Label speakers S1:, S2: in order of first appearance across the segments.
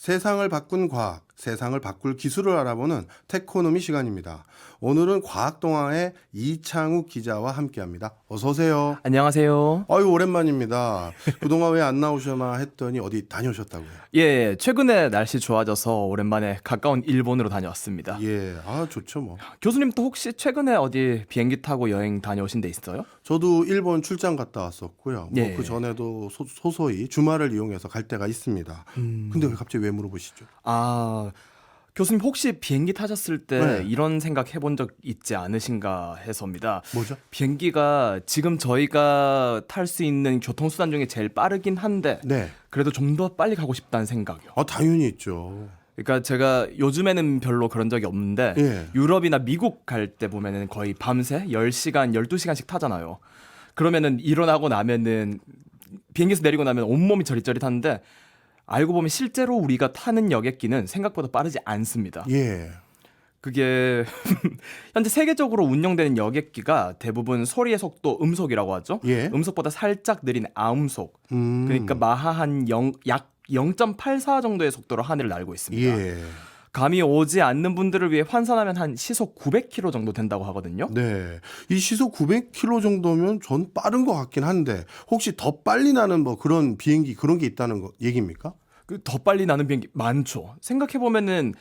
S1: 세상을 바꾼 과학, 세상을 바꿀 기술을 알아보는 테코노미 시간입니다. 오늘은 과학동화의 이창욱 기자와 함께합니다. 어서 오세요.
S2: 안녕하세요.
S1: 아유 오랜만입니다. 그동안 왜 안 나오셔나 했더니 어디 다녀오셨다고요?
S2: 예, 최근에 날씨 좋아져서 오랜만에 가까운 일본으로 다녀왔습니다.
S1: 예, 아 좋죠 뭐.
S2: 교수님도 혹시 최근에 어디 비행기 타고 여행 다녀오신 데 있어요?
S1: 저도 일본 출장 갔다 왔었고요.
S2: 예.
S1: 뭐그 전에도 소, 소소히 주말을 이용해서 갈 때가 있습니다. 근데 왜 갑자기 왜 물어보시죠?
S2: 아, 교수님 혹시 비행기 타셨을 때
S1: 네.
S2: 이런 생각 해본 적 있지 않으신가 해서입니다.
S1: 뭐죠?
S2: 비행기가 지금 저희가 탈 수 있는 교통수단 중에 제일 빠르긴 한데
S1: 네.
S2: 그래도 좀 더 빨리 가고 싶다는 생각이요.
S1: 아 당연히 있죠.
S2: 그러니까 제가 요즘에는 별로 그런 적이 없는데
S1: 예.
S2: 유럽이나 미국 갈 때 보면은 거의 밤새 10시간, 12시간씩 타잖아요. 그러면은 일어나고 나면은 비행기에서 내리고 나면 온몸이 저릿저릿한데 알고 보면 실제로 우리가 타는 여객기는 생각보다 빠르지 않습니다.
S1: 예.
S2: 그게 현재 세계적으로 운영되는 여객기가 대부분 소리의 속도 음속이라고 하죠.
S1: 예.
S2: 음속보다 살짝 느린 아음속.
S1: 음.
S2: 그러니까 마하 한 영, 약0.84 정도의 속도로 하늘을 날고 있습니다.
S1: 예.
S2: 감이 오지 않는 분들을 위해 환산하면 한 시속 900km 정도 된다고 하거든요.
S1: 네. 이 시속 900km 정도면 전 빠른 것 같긴 한데 혹시 더 빨리 나는 뭐 그런 비행기 그런 게 있다는 거 얘기입니까?
S2: 그 더 빨리 나는 비행기 많죠. 생각해 보면은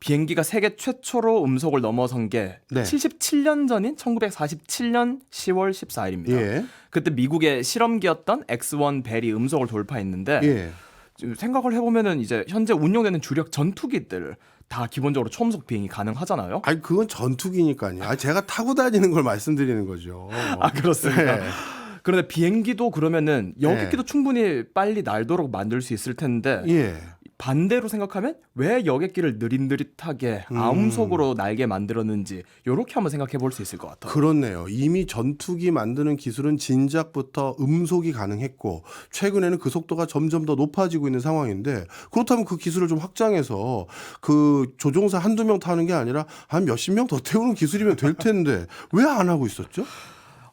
S2: 비행기가 세계 최초로 음속을 넘어선 게
S1: 네.
S2: 77년 전인 1947년 10월 14일입니다.
S1: 예.
S2: 그때 미국의 실험기였던 X1 벨이 음속을 돌파했는데
S1: 예.
S2: 생각을 해보면은 이제 현재 운용되는 주력 전투기들 다 기본적으로 초음속 비행이 가능하잖아요.
S1: 아니 그건 전투기니까요. 아 제가 타고 다니는 걸 말씀드리는 거죠.
S2: 아 그렇습니다.
S1: 네.
S2: 그런데 비행기도 그러면은 여객기도 충분히 빨리 날도록 만들 수 있을 텐데
S1: 예.
S2: 반대로 생각하면 왜 여객기를 느릿느릿하게
S1: 음.
S2: 아음속으로 날게 만들었는지 요렇게 한번 생각해 볼 수 있을 것 같아요.
S1: 그렇네요. 이미 전투기 만드는 기술은 진작부터 음속이 가능했고 최근에는 그 속도가 점점 더 높아지고 있는 상황인데 그렇다면 그 기술을 좀 확장해서 그 조종사 한두 명 타는 게 아니라 한 몇십 명 더 태우는 기술이면 될 텐데 왜 안 하고 있었죠?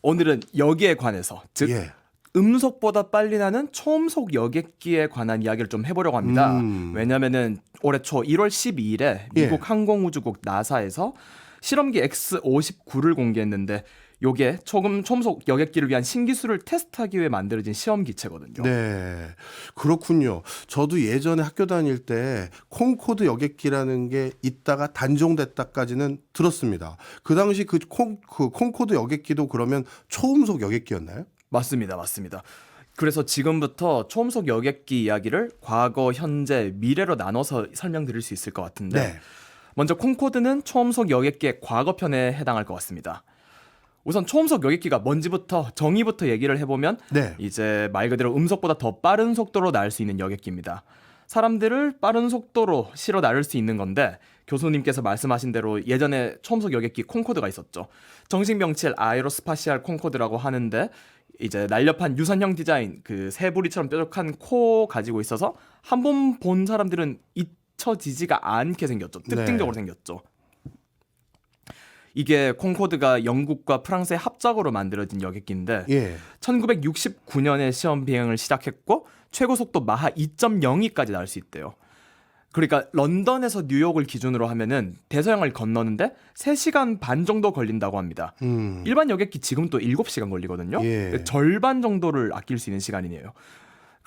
S2: 오늘은 여기에 관해서 즉
S1: 예.
S2: 음속보다 빨리 나는 초음속 여객기에 관한 이야기를 좀 해보려고 합니다.
S1: 음.
S2: 왜냐면은 올해 초 1월 12일에
S1: 예.
S2: 미국 항공우주국 나사에서 실험기 X59를 공개했는데 요게 초금 초음속 여객기를 위한 신기술을 테스트하기 위해 만들어진 시험 기체거든요.
S1: 네. 그렇군요. 저도 예전에 학교 다닐 때 콩코드 여객기라는 게 있다가 단종됐다까지는 들었습니다. 그 당시 그 콩, 그 콩코드 여객기도 그러면 초음속 여객기였나요?
S2: 맞습니다. 맞습니다. 그래서 지금부터 초음속 여객기 이야기를 과거, 현재, 미래로 나눠서 설명드릴 수 있을 것 같은데
S1: 네.
S2: 먼저 콩코드는 초음속 여객기의 과거편에 해당할 것 같습니다. 우선 초음속 여객기가 뭔지부터 정의부터 얘기를 해보면
S1: 네.
S2: 이제 말 그대로 음속보다 더 빠른 속도로 날 수 있는 여객기입니다. 사람들을 빠른 속도로 실어 나를 수 있는 건데 교수님께서 말씀하신 대로 예전에 초음속 여객기 콩코드가 있었죠. 정식 명칭 아에로스파시알 콩코드라고 하는데 이제 날렵한 유선형 디자인 그 새부리처럼 뾰족한 코 가지고 있어서 한 번 본 사람들은 잊혀지지가 않게 생겼죠. 특징적으로 생겼죠. 이게 콩코드가 영국과 프랑스의 합작으로 만들어진 여객기인데
S1: 예.
S2: 1969년에 시험 비행을 시작했고 최고 속도 마하 2.02까지 날 수 있대요. 그러니까 런던에서 뉴욕을 기준으로 하면은 대서양을 건너는데 3시간 반 정도 걸린다고 합니다.
S1: 음.
S2: 일반 여객기 지금 또 7시간 걸리거든요.
S1: 예.
S2: 절반 정도를 아낄 수 있는 시간이네요.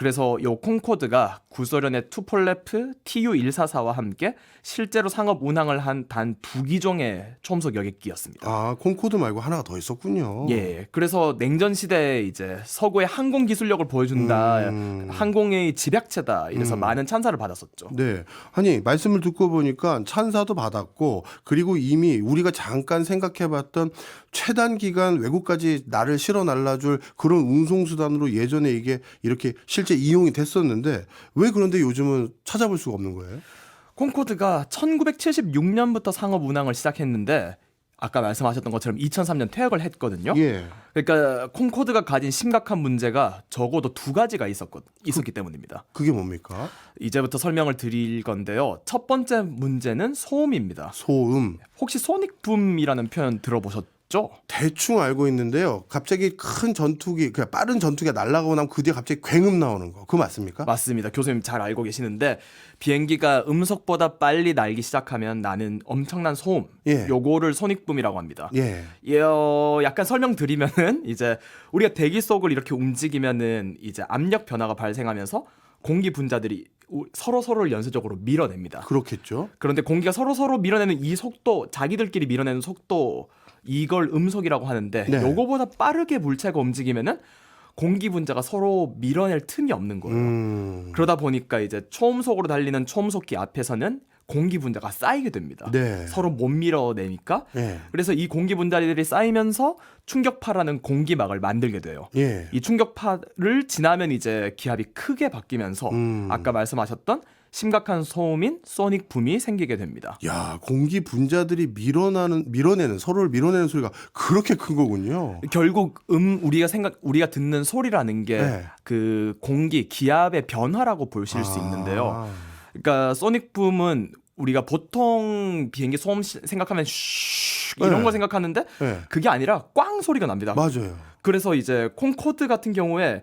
S2: 그래서 요 콩코드가 구소련의 투폴레프 TU-144와 함께 실제로 상업 운항을 한 단 두 기종의 초음속 여객기였습니다.
S1: 아, 콩코드 말고 하나가 더 있었군요.
S2: 예, 그래서 냉전 시대에 이제 서구의 항공 기술력을 보여준다,
S1: 음.
S2: 항공의 집약체다 이래서
S1: 음.
S2: 많은 찬사를 받았었죠.
S1: 네. 아니, 말씀을 듣고 보니까 찬사도 받았고, 그리고 이미 우리가 잠깐 생각해 봤던 최단 기간 외국까지 나를 실어 날라줄 그런 운송 수단으로 예전에 이게 이렇게 실제 이용이 됐었는데, 왜 그런데 요즘은 찾아볼 수가 없는 거예요?
S2: 콩코드가 1976년부터 상업 운항을 시작했는데 아까 말씀하셨던 것처럼 2003년 퇴역을 했거든요.
S1: 예.
S2: 그러니까 콩코드가 가진 심각한 문제가 적어도 두 가지가 있었거, 있었기 때문입니다.
S1: 그게 뭡니까?
S2: 이제부터 설명을 드릴 건데요. 첫 번째 문제는 소음입니다.
S1: 소음.
S2: 혹시 소닉붐이라는 표현 들어보셨죠? 아시죠?
S1: 대충 알고 있는데요. 갑자기 큰 전투기, 그 빠른 전투기가 날아가고 나면 그 뒤에 갑자기 굉음 나오는 거. 그거 맞습니까?
S2: 맞습니다. 교수님 잘 알고 계시는데 비행기가 음속보다 빨리 날기 시작하면 나는 엄청난 소음.
S1: 예.
S2: 요거를 소닉붐이라고 합니다.
S1: 예.
S2: 예, 어, 약간 설명드리면은 이제 우리가 대기 속을 이렇게 움직이면은 이제 압력 변화가 발생하면서 공기 분자들이 우- 서로 서로를 연쇄적으로 밀어냅니다.
S1: 그렇겠죠.
S2: 그런데 공기가 서로 서로 밀어내는 이 속도, 자기들끼리 밀어내는 속도 이걸 음속이라고 하는데
S1: 네.
S2: 요거보다 빠르게 물체가 움직이면은 공기 분자가 서로 밀어낼 틈이 없는 거예요.
S1: 음.
S2: 그러다 보니까 이제 초음속으로 달리는 초음속기 앞에서는 공기 분자가 쌓이게 됩니다.
S1: 네.
S2: 서로 못 밀어내니까
S1: 예.
S2: 그래서 이 공기 분자들이 쌓이면서 충격파라는 공기막을 만들게 돼요.
S1: 예.
S2: 이 충격파를 지나면 이제 기압이 크게 바뀌면서
S1: 음.
S2: 아까 말씀하셨던 심각한 소음인 소닉 붐이 생기게 됩니다.
S1: 야, 공기 분자들이 밀어나는 밀어내는 서로를 밀어내는 소리가 그렇게 큰 거군요.
S2: 결국 음 우리가 생각 우리가 듣는 소리라는 게
S1: 네.
S2: 그 공기 기압의 변화라고 보실 수
S1: 아.
S2: 있는데요. 그러니까 소닉 붐은 우리가 보통 비행기 소음 시- 생각하면 슈 이런
S1: 네.
S2: 거 생각하는데
S1: 예.
S2: 그게 아니라 꽝 소리가 납니다.
S1: 맞아요.
S2: 그래서 이제 콩코드 같은 경우에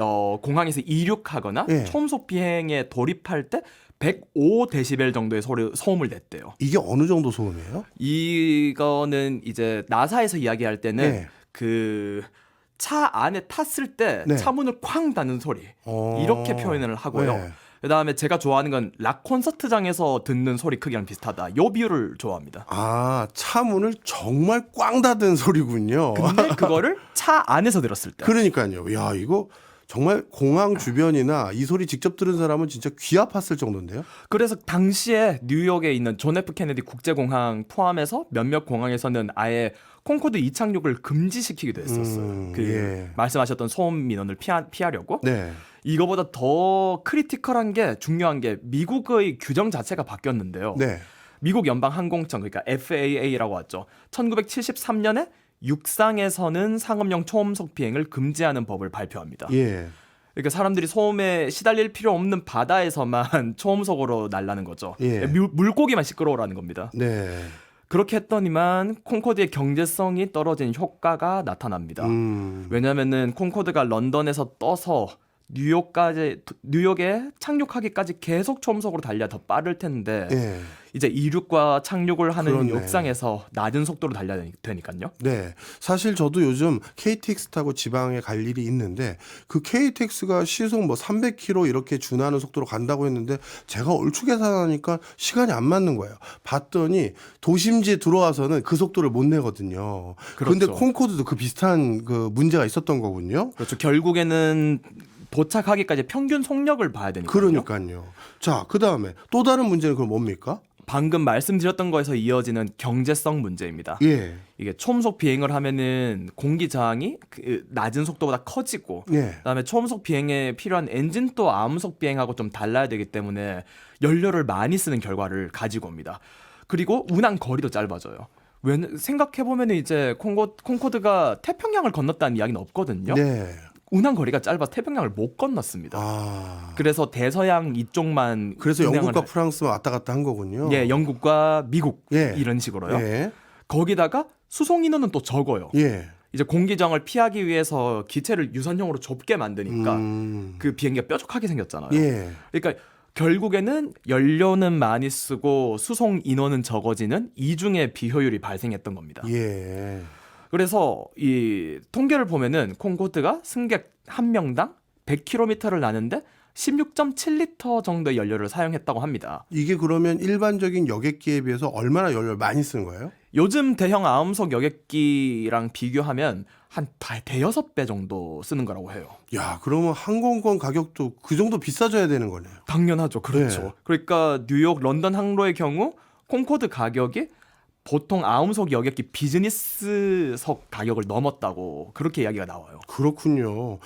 S2: 어, 공항에서 이륙하거나
S1: 예.
S2: 초음속 비행에 돌입할 때 105데시벨 정도의 소리, 소음을 냈대요.
S1: 이게 어느 정도 소음이에요?
S2: 이거는 이제 나사에서 이야기할 때는
S1: 네.
S2: 그차 안에 탔을 때
S1: 네.
S2: 차문을 쾅 닫는 소리
S1: 어.
S2: 이렇게 표현을 하고요.
S1: 네.
S2: 그 다음에 제가 좋아하는 건 락 콘서트장에서 듣는 소리 크기랑 비슷하다. 요 비율을 좋아합니다.
S1: 아, 차 문을 정말 꽝 닫은 소리군요.
S2: 근데 그거를 차 안에서 들었을 때
S1: 그러니까요. 야, 이거 정말 공항 주변이나 이 소리 직접 들은 사람은 진짜 귀 아팠을 정도인데요.
S2: 그래서 당시에 뉴욕에 있는 존 F 케네디 국제공항 포함해서 몇몇 공항에서는 아예 콩코드 이착륙을 금지시키기도 했었어요.
S1: 음,
S2: 그
S1: 예.
S2: 말씀하셨던 소음 민원을 피하, 피하려고.
S1: 네.
S2: 이거보다 더 크리티컬한 게 중요한 게 미국의 규정 자체가 바뀌었는데요.
S1: 네.
S2: 미국 연방 항공청 그러니까 FAA라고 하죠. 1973년에 육상에서는 상업용 초음속 비행을 금지하는 법을 발표합니다.
S1: 예.
S2: 그러니까 사람들이 소음에 시달릴 필요 없는 바다에서만 초음속으로 날라는 거죠.
S1: 예.
S2: 물, 물고기만 시끄러워라는 겁니다.
S1: 네.
S2: 그렇게 했더니만 콩코드의 경제성이 떨어진 효과가 나타납니다.
S1: 음.
S2: 왜냐면은 콩코드가 런던에서 떠서 뉴욕까지 뉴욕에 착륙하기까지 계속 초음속으로 달려 더 빠를 텐데
S1: 예.
S2: 이제 이륙과 착륙을 하는
S1: 그렇네.
S2: 욕상에서 낮은 속도로 달려야 되니까요.
S1: 네. 사실 저도 요즘 KTX 타고 지방에 갈 일이 있는데 그 KTX가 시속 뭐 300km 이렇게 준하는 속도로 간다고 했는데 제가 얼추 계산하니까 시간이 안 맞는 거예요. 봤더니 도심지에 들어와서는 그 속도를 못 내거든요. 그런데
S2: 그렇죠.
S1: 콩코드도 그 비슷한 그 문제가 있었던 거군요.
S2: 그렇죠. 결국에는 도착하기까지 평균 속력을 봐야 되니까요.
S1: 그러니까요. 자, 그 다음에 또 다른 문제는 그럼 뭡니까?
S2: 방금 말씀드렸던 거에서 이어지는 경제성 문제입니다.
S1: 예.
S2: 이게 초음속 비행을 하면은 공기 저항이 그 낮은 속도보다 커지고
S1: 예.
S2: 그다음에 초음속 비행에 필요한 엔진도 암속 비행하고 좀 달라야 되기 때문에 연료를 많이 쓰는 결과를 가지고 옵니다. 그리고 운항 거리도 짧아져요. 왜 생각해 보면 이제 콩고, 콩코드가 태평양을 건넜다는 이야기는 없거든요.
S1: 네.
S2: 운항 거리가 짧아서 태평양을 못 건넜습니다.
S1: 아.
S2: 그래서 대서양 이쪽만
S1: 그래서 영국과
S2: 해-
S1: 프랑스만 왔다 갔다 한 거군요.
S2: 예, 영국과 미국
S1: 예.
S2: 이런 식으로요.
S1: 예.
S2: 거기다가 수송 인원은 또 적어요.
S1: 예.
S2: 이제 공기정을 피하기 위해서 기체를 유선형으로 좁게 만드니까
S1: 음.
S2: 그 비행기가 뾰족하게 생겼잖아요.
S1: 예.
S2: 그러니까 결국에는 연료는 많이 쓰고 수송 인원은 적어지는 이중의 비효율이 발생했던 겁니다.
S1: 예.
S2: 그래서 이 통계를 보면은 콩코드가 승객 한 명당 100km를 나는데 16.7리터 정도의 연료를 사용했다고 합니다.
S1: 이게 그러면 일반적인 여객기에 비해서 얼마나 연료를 많이 쓰는 거예요?
S2: 요즘 대형 아음속 여객기랑 비교하면 한 다- 대여섯 배 정도 쓰는 거라고 해요.
S1: 야, 그러면 항공권 가격도 그 정도 비싸져야 되는 거네요.
S2: 당연하죠. 그렇죠.
S1: 네.
S2: 그러니까 뉴욕, 런던 항로의 경우 콩코드 가격이 보통 아음속 여객기 비즈니스석 가격을 넘었다고 그렇게 이야기가 나와요.
S1: 그렇군요.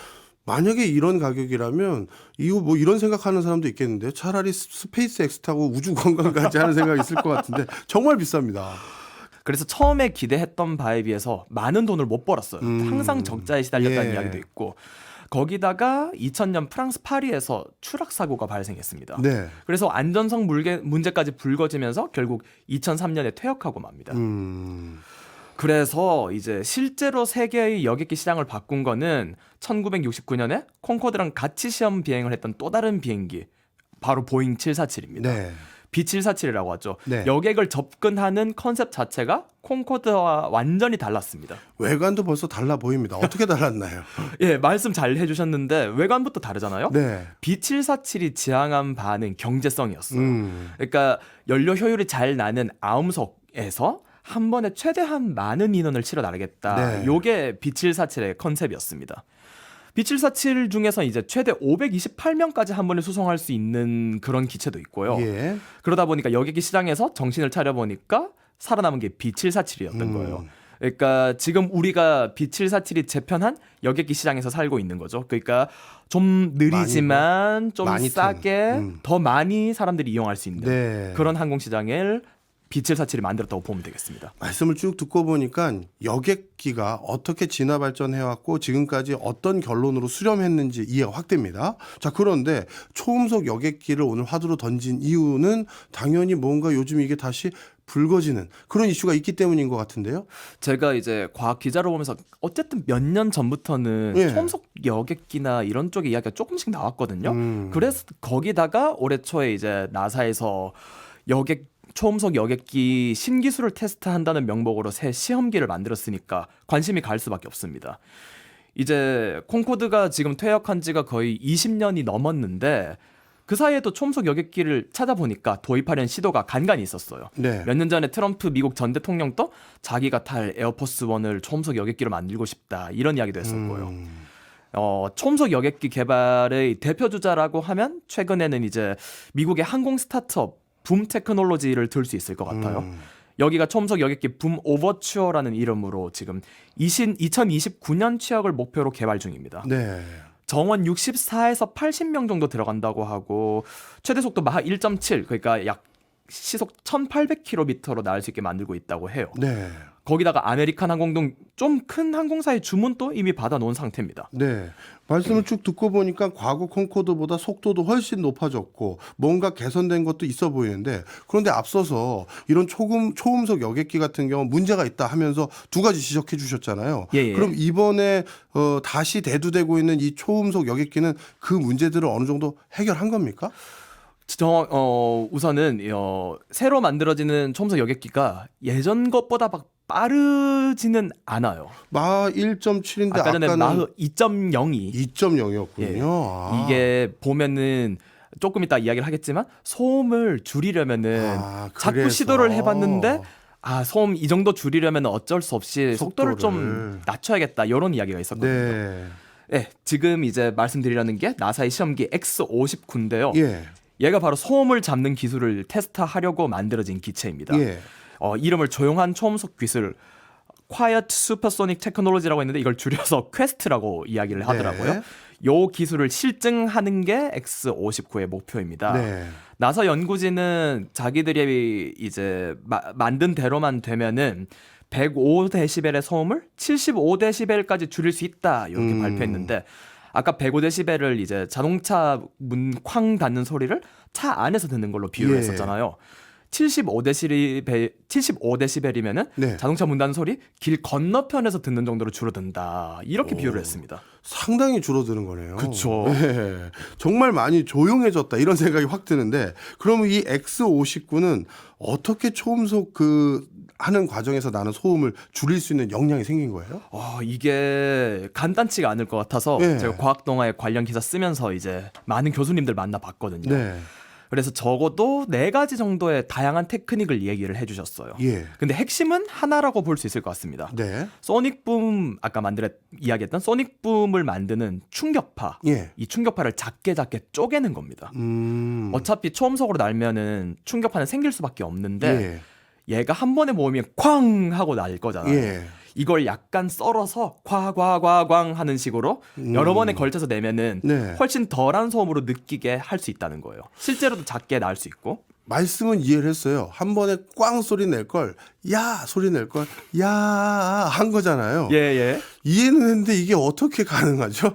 S1: 만약에 이런 가격이라면 이거 뭐 이런 생각하는 사람도 있겠는데 차라리 스- 스페이스 X 타고 우주 관광 가지 하는 생각이 있을 것 같은데 정말 비쌉니다.
S2: 그래서 처음에 기대했던 바에 비해서 많은 돈을 못 벌었어요.
S1: 음.
S2: 항상 적자에 시달렸다는
S1: 예.
S2: 이야기도 있고 거기다가 2000년 프랑스 파리에서 추락 사고가 발생했습니다.
S1: 네.
S2: 그래서 안전성 물게, 문제까지 불거지면서 결국 2003년에 퇴역하고 맙니다.
S1: 음.
S2: 그래서 이제 실제로 세계의 여객기 시장을 바꾼 거는 1969년에 콩코드랑 같이 시험 비행을 했던 또 다른 비행기 바로 보잉 747입니다.
S1: 네.
S2: B747이라고 하죠.
S1: 네.
S2: 여객을 접근하는 컨셉 자체가 콩코드와 완전히 달랐습니다.
S1: 외관도 벌써 달라 보입니다. 어떻게 달랐나요?
S2: 예, 말씀 잘 해주셨는데 외관부터 다르잖아요.
S1: 네.
S2: B747이 지향한 바는 경제성이었어요.
S1: 음.
S2: 그러니까 연료 효율이 잘 나는 아음속에서 한 번에 최대한 많은 인원을 실어 나르겠다.
S1: 네.
S2: 요게 B747의 컨셉이었습니다. B747 중에서 이제 최대 528명까지 한 번에 수송할 수 있는 그런 기체도 있고요.
S1: 예.
S2: 그러다 보니까 여객기 시장에서 정신을 차려 보니까 살아남은 게 B747이었던
S1: 음.
S2: 거예요. 그러니까 지금 우리가 B747이 재편한 여객기 시장에서 살고 있는 거죠. 그러니까 좀 느리지만 좀
S1: 많이
S2: 싸게
S1: 음.
S2: 더 많이 사람들이 이용할 수 있는
S1: 네.
S2: 그런 항공 시장을 B747이 만들었다고 보면 되겠습니다.
S1: 말씀을 쭉 듣고 보니까 여객기가 어떻게 진화 발전해왔고 지금까지 어떤 결론으로 수렴했는지 이해가 확 됩니다. 자, 그런데 초음속 여객기를 오늘 화두로 던진 이유는 당연히 뭔가 요즘 이게 다시 불거지는 그런 이슈가 있기 때문인 것 같은데요.
S2: 제가 이제 과학 기자로 보면서 어쨌든 몇 년 전부터는
S1: 예.
S2: 초음속 여객기나 이런 쪽의 이야기가 조금씩 나왔거든요.
S1: 음.
S2: 그래서 거기다가 올해 초에 이제 나사에서 여객 초음속 여객기 신기술을 테스트한다는 명목으로 새 시험기를 만들었으니까 관심이 갈 수밖에 없습니다. 이제 콩코드가 지금 퇴역한 지가 거의 20년이 넘었는데 그 사이에도 초음속 여객기를 찾아보니까 도입하려는 시도가 간간히 있었어요.
S1: 네.
S2: 몇 년 전에 트럼프 미국 전 대통령도 자기가 탈 에어포스 원을 초음속 여객기로 만들고 싶다 이런 이야기도 했었고요.
S1: 음.
S2: 어, 초음속 여객기 개발의 대표 주자라고 하면 최근에는 이제 미국의 항공 스타트업 붐 테크놀로지를 들 수 있을 것 같아요.
S1: 음.
S2: 여기가 초음속 여객기 붐 오버추어라는 이름으로 지금 20, 2029년 취역을 목표로 개발 중입니다.
S1: 네.
S2: 정원 64에서 80명 정도 들어간다고 하고 최대 속도 마하 1.7 그러니까 약 시속 1,800km로 나올 수 있게 만들고 있다고 해요.
S1: 네.
S2: 거기다가 아메리칸 항공 등 좀 큰 항공사의 주문도 이미 받아 놓은 상태입니다.
S1: 네. 말씀을 쭉 듣고 보니까 과거 콩코드보다 속도도 훨씬 높아졌고 뭔가 개선된 것도 있어 보이는데 그런데 앞서서 이런 초금, 초음속 여객기 같은 경우 문제가 있다 하면서 두 가지 지적해 주셨잖아요.
S2: 예, 예.
S1: 그럼 이번에 어, 다시 대두되고 있는 이 초음속 여객기는 그 문제들을 어느 정도 해결한 겁니까?
S2: 저, 어, 우선은, 어, 새로 만들어지는 초음속 여객기가 예전 것보다 막 빠르지는 않아요.
S1: 마 1.7인데
S2: 아까 전에 마흐 2.02.
S1: 2.0이었군요.
S2: 예.
S1: 아.
S2: 이게 보면은 조금 이따 이야기를 하겠지만 소음을 줄이려면은
S1: 아,
S2: 자꾸. 시도를 해봤는데 아 소음 이 정도 줄이려면 어쩔 수 없이 속도를,
S1: 속도를.
S2: 좀 낮춰야겠다 이런 이야기가 있었거든요.
S1: 네.
S2: 네, 지금 이제 말씀드리려는 게 나사의 시험기 X59인데요.
S1: 예.
S2: 얘가 바로 소음을 잡는 기술을 테스트하려고 만들어진 기체입니다.
S1: 예.
S2: 어, 이름을 조용한 초음속 기술 Quiet Supersonic Technology라고 했는데 이걸 줄여서 퀘스트라고 이야기를 하더라고요.
S1: 네.
S2: 요 기술을 실증하는 게 X59의 목표입니다.
S1: 네.
S2: 나사 연구진은 자기들이 이제 마- 만든 대로만 되면은 105데시벨의 소음을 75데시벨까지 줄일 수 있다 이렇게
S1: 음.
S2: 발표했는데 아까 105데시벨을 이제 자동차 문 쾅 닫는 소리를 차 안에서 듣는 걸로 비유를
S1: 예.
S2: 했었잖아요. 75데시벨 75데시벨이면은
S1: 네.
S2: 자동차 문 닫는 소리 길 건너편에서 듣는 정도로 줄어든다 이렇게
S1: 오.
S2: 비유를 했습니다.
S1: 상당히 줄어드는 거네요.
S2: 그쵸.
S1: 네. 정말 많이 조용해졌다 이런 생각이 확 드는데 그러면 이 X59는 어떻게 초음속 그 하는 과정에서 나는 소음을 줄일 수 있는 역량이 생긴 거예요?
S2: 어, 이게 간단치가 않을 것 같아서
S1: 예.
S2: 제가 과학 동아에 관련 기사 쓰면서 이제 많은 교수님들 만나 봤거든요.
S1: 네.
S2: 그래서 적어도 네 가지 정도의 다양한 테크닉을 얘기를 해주셨어요.
S1: 예.
S2: 근데 핵심은 하나라고 볼 수 있을 것 같습니다.
S1: 네.
S2: 소닉붐 아까 만들었 이야기했던 소닉붐을 만드는 충격파.
S1: 예.
S2: 이 충격파를 작게 작게 쪼개는 겁니다.
S1: 음.
S2: 어차피 초음속으로 날면은 충격파는 생길 수밖에 없는데
S1: 예.
S2: 얘가 한 번에 모으면 쾅 하고 날 거잖아요.
S1: 예.
S2: 이걸 약간 썰어서 과과과광 하는 식으로
S1: 음.
S2: 여러 번에 걸쳐서 내면은
S1: 네.
S2: 훨씬 덜한 소음으로 느끼게 할 수 있다는 거예요. 실제로도 작게 날 수 있고.
S1: 말씀은 이해를 했어요. 한 번에 꽝 소리 낼 걸, 야 소리 낼 걸, 야 한 거잖아요.
S2: 예, 예.
S1: 이해는 했는데 이게 어떻게 가능하죠?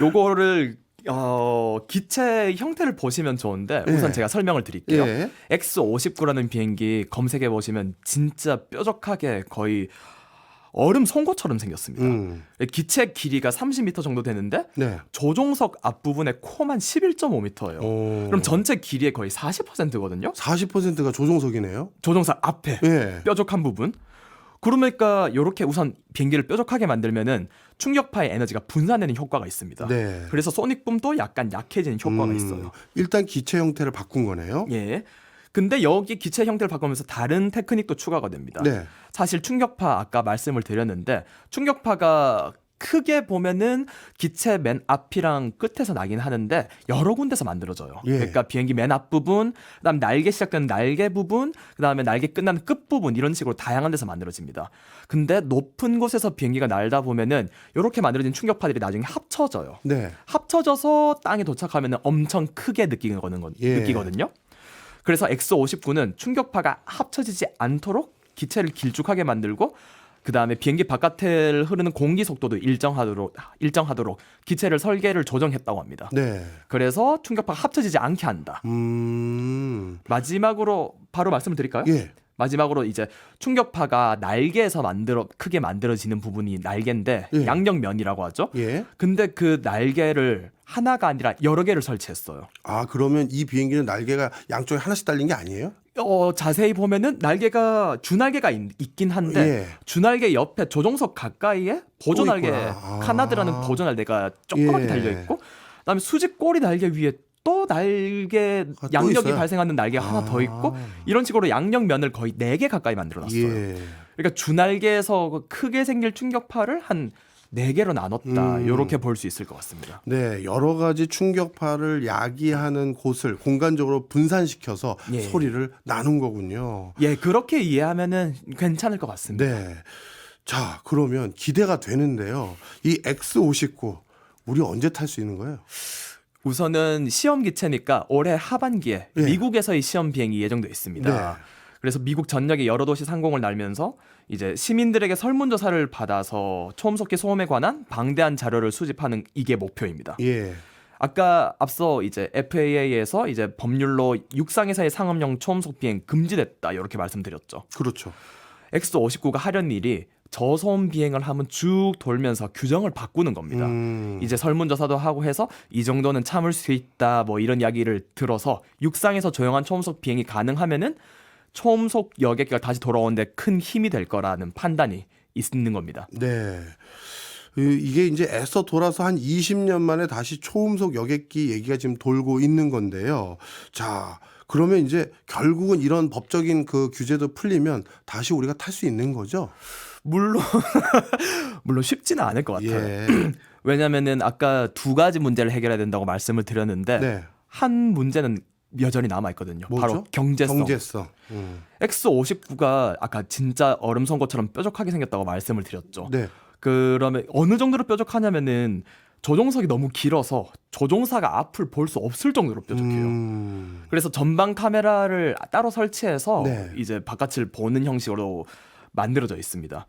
S2: 요거를 어, 기체 형태를 보시면 좋은데 우선
S1: 예.
S2: 제가 설명을 드릴게요.
S1: 예.
S2: X59라는 비행기 검색해 보시면 진짜 뾰족하게 거의 얼음 송곳처럼 생겼습니다.
S1: 음.
S2: 기체 길이가 30m 정도 되는데
S1: 네.
S2: 조종석 앞부분의 콤한 11.5m예요.
S1: 어.
S2: 그럼 전체 길이의 거의 40%거든요.
S1: 40%가 조종석이네요.
S2: 조종석 앞에
S1: 예.
S2: 뾰족한 부분. 그러니까 이렇게 우선 비행기를 뾰족하게 만들면은 충격파의 에너지가 분산되는 효과가 있습니다.
S1: 네.
S2: 그래서 소닉붐도 약간 약해지는 효과가
S1: 음,
S2: 있어요.
S1: 일단 기체 형태를 바꾼 거네요.
S2: 예. 근데 여기 기체 형태를 바꾸면서 다른 테크닉도 추가가 됩니다.
S1: 네.
S2: 사실 충격파 아까 말씀을 드렸는데 충격파가 크게 보면은 기체 맨 앞이랑 끝에서 나긴 하는데 여러 군데서 만들어져요.
S1: 예.
S2: 그러니까 비행기 맨 앞부분, 그다음 날개 시작되는 날개 부분, 그다음에 날개 끝나는 끝 부분 이런 식으로 다양한 데서 만들어집니다. 근데 높은 곳에서 비행기가 날다 보면은 이렇게 만들어진 충격파들이 나중에 합쳐져요.
S1: 네.
S2: 합쳐져서 땅에 도착하면 엄청 크게 느끼는 거는 건-
S1: 예.
S2: 느끼거든요. 그래서 X59는 충격파가 합쳐지지 않도록 기체를 길쭉하게 만들고 그 다음에 비행기 바깥을 흐르는 공기 속도도 일정하도록 일정하도록 기체를 설계를 조정했다고 합니다.
S1: 네.
S2: 그래서 충격파가 합쳐지지 않게 한다.
S1: 음.
S2: 마지막으로 바로 말씀을 드릴까요?
S1: 예.
S2: 마지막으로 이제 충격파가 날개에서 만들어 크게 만들어지는 부분이 날개인데
S1: 예.
S2: 양력면이라고 하죠.
S1: 예.
S2: 근데 그 날개를 하나가 아니라 여러 개를 설치했어요.
S1: 아, 그러면 이 비행기는 날개가 양쪽에 하나씩 달린 게 아니에요?
S2: 어, 자세히 보면은 날개가 주날개가 있, 긴 한데
S1: 예.
S2: 주날개 옆에 조종석 가까이에 보조
S1: 또
S2: 날개
S1: 있구나. 아.
S2: 카나드라는 보조 날개가 조그맣게
S1: 예.
S2: 달려 있고 그다음에 수직 꼬리 날개 위에 또 날개
S1: 아, 또
S2: 양력이
S1: 있어요?
S2: 발생하는 날개가 하나 더 있고 이런 식으로 양력면을 거의 네 개 가까이 만들어 놨어요.
S1: 예.
S2: 그러니까 주날개에서 그 크게 생길 충격파를 한 네 개로 나눴다.
S1: 음.
S2: 이렇게 볼 수 있을 것 같습니다.
S1: 네, 여러 가지 충격파를 야기하는 곳을 공간적으로 분산시켜서
S2: 예.
S1: 소리를 나눈 거군요.
S2: 예, 그렇게 이해하면은 괜찮을 것 같습니다.
S1: 네. 자, 그러면 기대가 되는데요. 이 X59 우리 언제 탈 수 있는 거예요?
S2: 우선은 시험 기체니까 올해 하반기에
S1: 예.
S2: 미국에서의 시험 비행이 예정돼 있습니다.
S1: 네.
S2: 그래서 미국 전역의 여러 도시 상공을 날면서 이제 시민들에게 설문조사를 받아서 초음속기 소음에 관한 방대한 자료를 수집하는 이게 목표입니다.
S1: 예.
S2: 아까 앞서 이제 FAA에서 이제 법률로 육상에서의 상업용 초음속 비행 금지됐다 이렇게 말씀드렸죠.
S1: 그렇죠.
S2: X59가 하려는 일이 저소음 비행을 하면 쭉 돌면서 규정을 바꾸는 겁니다.
S1: 음.
S2: 이제 설문조사도 하고 해서 이 정도는 참을 수 있다 뭐 이런 이야기를 들어서 육상에서 조용한 초음속 비행이 가능하면은 초음속 여객기가 다시 돌아오는데 큰 힘이 될 거라는 판단이 있는 겁니다.
S1: 네. 이- 이게 이제 애써 돌아서 한 20년 만에 다시 초음속 여객기 얘기가 지금 돌고 있는 건데요. 자, 그러면 이제 결국은 이런 법적인 그 규제도 풀리면 다시 우리가 탈 수 있는 거죠?
S2: 물론 물론 쉽지는 않을 것 같아요.
S1: 예.
S2: 왜냐면은 아까 두 가지 문제를 해결해야 된다고 말씀을 드렸는데
S1: 네.
S2: 한 문제는 여전히 남아 있거든요.
S1: 뭐죠?
S2: 바로 경제성.
S1: 경제성. 음.
S2: X59가 아까 진짜 얼음 선거처럼 뾰족하게 생겼다고 말씀을 드렸죠.
S1: 네.
S2: 그러면 어느 정도로 뾰족하냐면은 조종석이 너무 길어서 조종사가 앞을 볼 수 없을 정도로 뾰족해요.
S1: 음.
S2: 그래서 전방 카메라를 따로 설치해서
S1: 네.
S2: 이제 바깥을 보는 형식으로 만들어져 있습니다.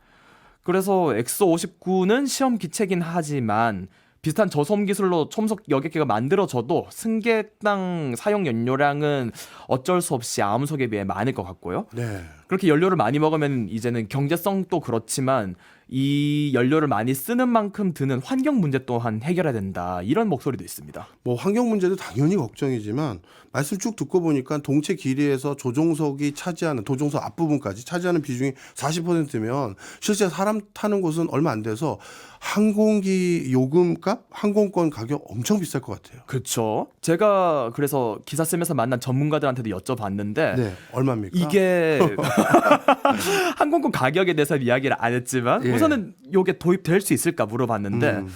S2: 그래서 X59는 시험 기체긴 하지만 비슷한 저소음 기술로 첨속 여객기가 만들어져도 승객당 사용 연료량은 어쩔 수 없이 암석에 비해 많을 것 같고요.
S1: 네.
S2: 그렇게 연료를 많이 먹으면 이제는 경제성도 그렇지만 이 연료를 많이 쓰는 만큼 드는 환경 문제 또한 해결해야 된다. 이런 목소리도 있습니다.
S1: 뭐 환경 문제도 당연히 걱정이지만 말씀 쭉 듣고 보니까 동체 길이에서 조종석이 차지하는 조종석 앞부분까지 차지하는 비중이 40%면 실제 사람 타는 곳은 얼마 안 돼서 항공기 요금값, 항공권 가격 엄청 비쌀 것 같아요.
S2: 그렇죠. 제가 그래서 기사 쓰면서 만난 전문가들한테도 여쭤봤는데
S1: 네, 얼마입니까?
S2: 이게 항공권 가격에 대해서 는 이야기를 안 했지만
S1: 예.
S2: 우선은 이게 도입될 수 있을까 물어봤는데
S1: 음,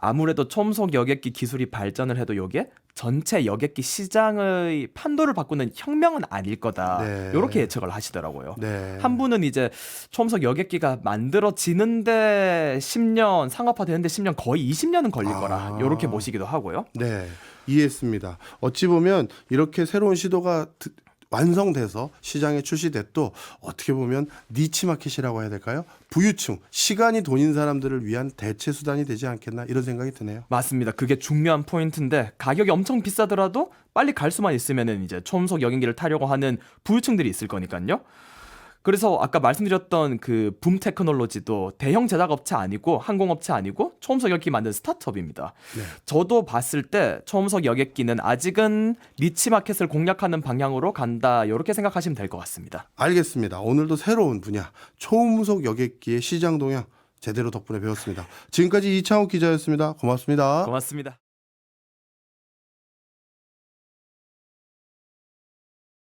S2: 아무래도 첨속 여객기 기술이 발전을 해도 이게 전체 여객기 시장의 판도를 바꾸는 혁명은 아닐 거다.
S1: 네.
S2: 이렇게 예측을 하시더라고요.
S1: 네.
S2: 한 분은 이제 첨속 여객기가 만들어지는데 10년 상업화 되는데 10년 거의 20년은 걸릴
S1: 아.
S2: 거라 이렇게 보시기도 하고요.
S1: 네, 이해했습니다. 어찌 보면 이렇게 새로운 시도가 드- 완성돼서 시장에 출시됐도 어떻게 보면 니치 마켓이라고 해야 될까요? 부유층, 시간이 돈인 사람들을 위한 대체 수단이 되지 않겠나 이런 생각이 드네요.
S2: 맞습니다. 그게 중요한 포인트인데 가격이 엄청 비싸더라도 빨리 갈 수만 있으면은 이제 초음속 여객기를 타려고 하는 부유층들이 있을 거니까요. 그래서 아까 말씀드렸던 그 붐 테크놀로지도 대형 제작업체 아니고 항공업체 아니고 초음속 여객기 만든 스타트업입니다.
S1: 네.
S2: 저도 봤을 때 초음속 여객기는 아직은 니치 마켓을 공략하는 방향으로 간다 이렇게 생각하시면 될 것 같습니다.
S1: 알겠습니다. 오늘도 새로운 분야 초음속 여객기의 시장 동향 제대로 덕분에 배웠습니다. 지금까지 이창욱 기자였습니다. 고맙습니다.
S2: 고맙습니다.